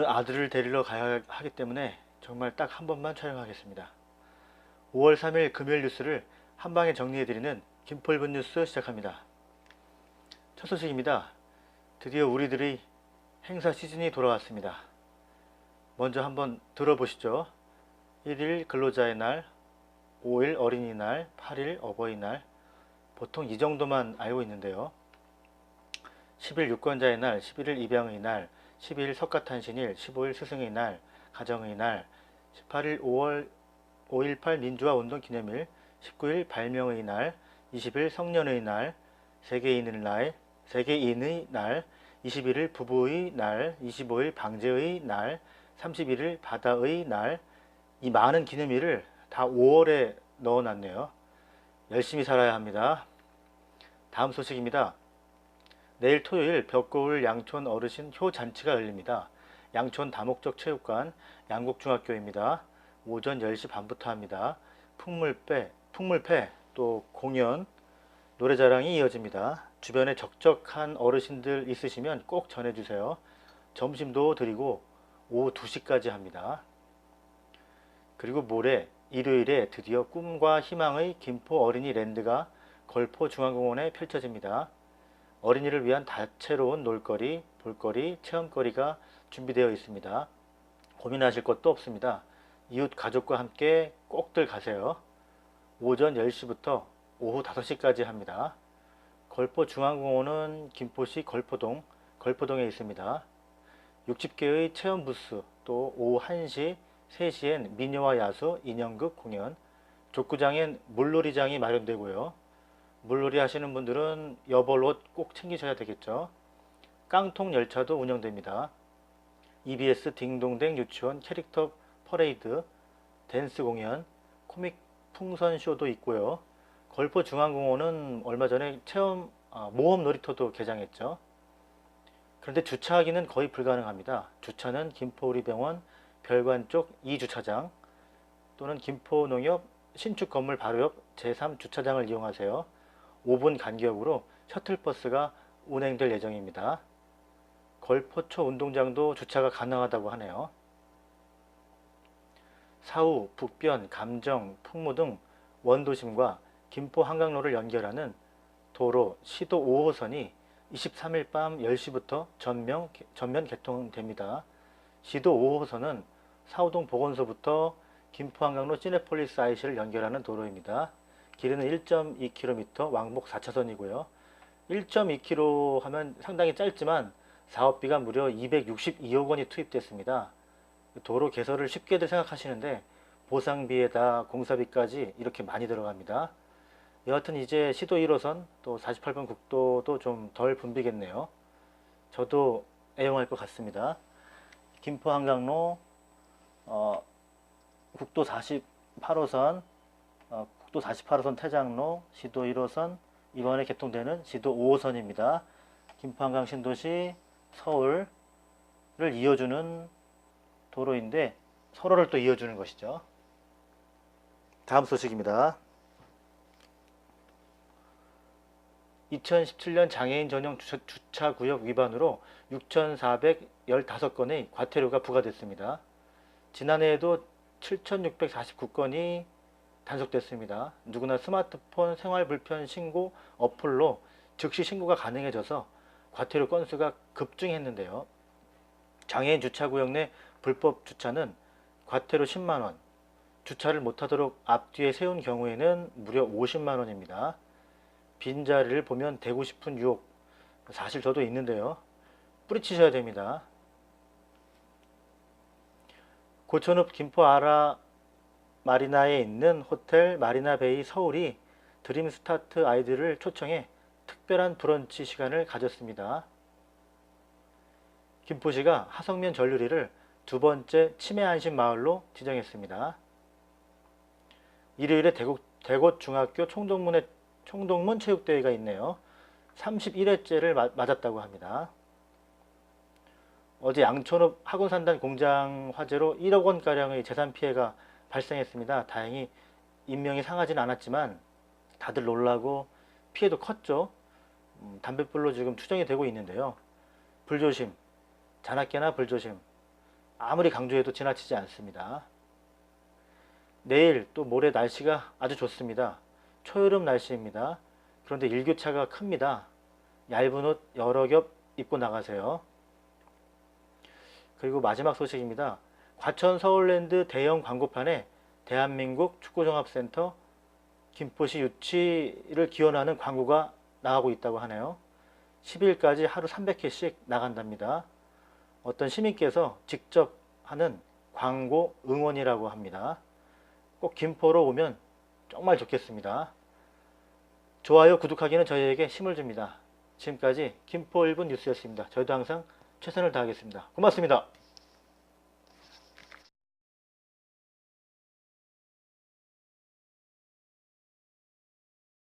아들을 데리러 가야 하기 때문에 정말 딱 한 번만 촬영하겠습니다. 5월 3일 금요일 뉴스를 한 방에 정리해드리는 김폴분 뉴스 시작합니다. 첫 소식입니다. 드디어 우리들의 행사 시즌이 돌아왔습니다. 먼저 한번 들어보시죠. 1일 근로자의 날, 5일 어린이날, 8일 어버이날, 보통 이 정도만 알고 있는데요. 10일 유권자의 날, 11일 입양의 날, 12일 석가탄신일, 15일 스승의 날, 가정의 날, 18일 5월 5.18 민주화 운동 기념일, 19일 발명의 날, 20일 성년의 날, 세계인의 날, 세계인의 날, 21일 부부의 날, 25일 방제의 날, 31일 바다의 날, 이 많은 기념일을 다 5월에 넣어놨네요. 열심히 살아야 합니다. 다음 소식입니다. 내일 토요일 벽고울 양촌 어르신 효잔치가 열립니다. 양촌 다목적 체육관 양곡중학교입니다. 오전 10시 반부터 합니다. 풍물배, 풍물패, 또 공연, 노래자랑이 이어집니다. 주변에 적적한 어르신들 있으시면 꼭 전해주세요. 점심도 드리고 오후 2시까지 합니다. 그리고 모레 일요일에 드디어 꿈과 희망의 김포 어린이 랜드가 걸포 중앙공원에 펼쳐집니다. 어린이를 위한 다채로운 놀거리, 볼거리, 체험거리가 준비되어 있습니다. 고민하실 것도 없습니다. 이웃 가족과 함께 꼭들 가세요. 오전 10시부터 오후 5시까지 합니다. 걸포 중앙공원은 김포시 걸포동, 걸포동에 있습니다. 60개의 체험 부스, 또 오후 1시, 3시엔 미녀와 야수, 인형극 공연, 족구장엔 물놀이장이 마련되고요. 물놀이 하시는 분들은 여벌 옷 꼭 챙기셔야 되겠죠. 깡통 열차도 운영됩니다. EBS 딩동댕 유치원 캐릭터 퍼레이드, 댄스 공연, 코믹 풍선 쇼도 있고요. 걸포 중앙공원은 얼마 전에 체험 아, 모험 놀이터도 개장했죠. 그런데 주차하기는 거의 불가능합니다. 주차는 김포우리병원 별관 쪽 2주차장 또는 김포농협 신축 건물 바로 옆 제3주차장을 이용하세요. 5분 간격으로 셔틀버스가 운행될 예정입니다. 걸포초 운동장도 주차가 가능하다고 하네요. 사후, 북변, 감정, 풍무 등 원도심과 김포 한강로를 연결하는 도로 시도 5호선이 23일 밤 10시부터 전면, 전면 개통됩니다. 시도 5호선은 사우동 보건소부터 김포 한강로 시네폴리스 IC를 연결하는 도로입니다. 길이는 1.2km, 왕복 4차선이고요. 1.2km 하면 상당히 짧지만 사업비가 무려 262억 원이 투입됐습니다. 도로 개설을 쉽게들 생각하시는데 보상비에다 공사비까지 이렇게 많이 들어갑니다. 여하튼 이제 시도 1호선 또 48번 국도도 좀 덜 붐비겠네요. 저도 애용할 것 같습니다. 김포 한강로 어, 국도 48호선 어, 국도 48호선 태장로 시도 1호선 이번에 개통되는 시도 5호선입니다. 김포 한강 신도시 서울을 이어주는 도로인데 서로를 또 이어주는 것이죠. 다음 소식입니다. 2017년 장애인 전용 주차, 구역 위반으로 6,415건의 과태료가 부과됐습니다. 지난해에도 7,649건이 단속됐습니다. 누구나 스마트폰 생활불편 신고 어플로 즉시 신고가 가능해져서 과태료 건수가 급증했는데요. 장애인 주차구역 내 불법 주차는 과태료 10만원, 주차를 못하도록 앞뒤에 세운 경우에는 무려 50만원입니다. 빈자리를 보면 대고 싶은 유혹, 사실 저도 있는데요. 뿌리치셔야 됩니다. 고천읍 김포 아라 마리나에 있는 호텔 마리나베이 서울이 드림스타트 아이들을 초청해 특별한 브런치 시간을 가졌습니다. 김포시가 하성면 전류리를 두 번째 치매 안심 마을로 지정했습니다. 일요일에 대곳, 대곳 중학교 총동문회, 총동문 체육대회가 있네요. 31회째를 맞았다고 합니다. 어제 양촌읍 학원산단 공장 화재로 1억 원가량의 재산 피해가 발생했습니다. 다행히 인명이 상하진 않았지만 다들 놀라고 피해도 컸죠. 음, 담뱃불로 지금 추정이 되고 있는데요. 불조심, 자나깨나 불조심. 아무리 강조해도 지나치지 않습니다. 내일 또 모레 날씨가 아주 좋습니다. 초여름 날씨입니다. 그런데 일교차가 큽니다. 얇은 옷 여러 겹 입고 나가세요. 그리고 마지막 소식입니다. 과천 서울랜드 대형 광고판에 대한민국 축구종합센터 김포시 유치를 기원하는 광고가 나가고 있다고 하네요. 10일까지 하루 300회씩 나간답니다. 어떤 시민께서 직접 하는 광고 응원이라고 합니다. 꼭 김포로 오면 정말 좋겠습니다. 좋아요, 구독하기는 저희에게 힘을 줍니다. 지금까지 김포 1분 뉴스였습니다. 저희도 항상 최선을 다하겠습니다. 고맙습니다.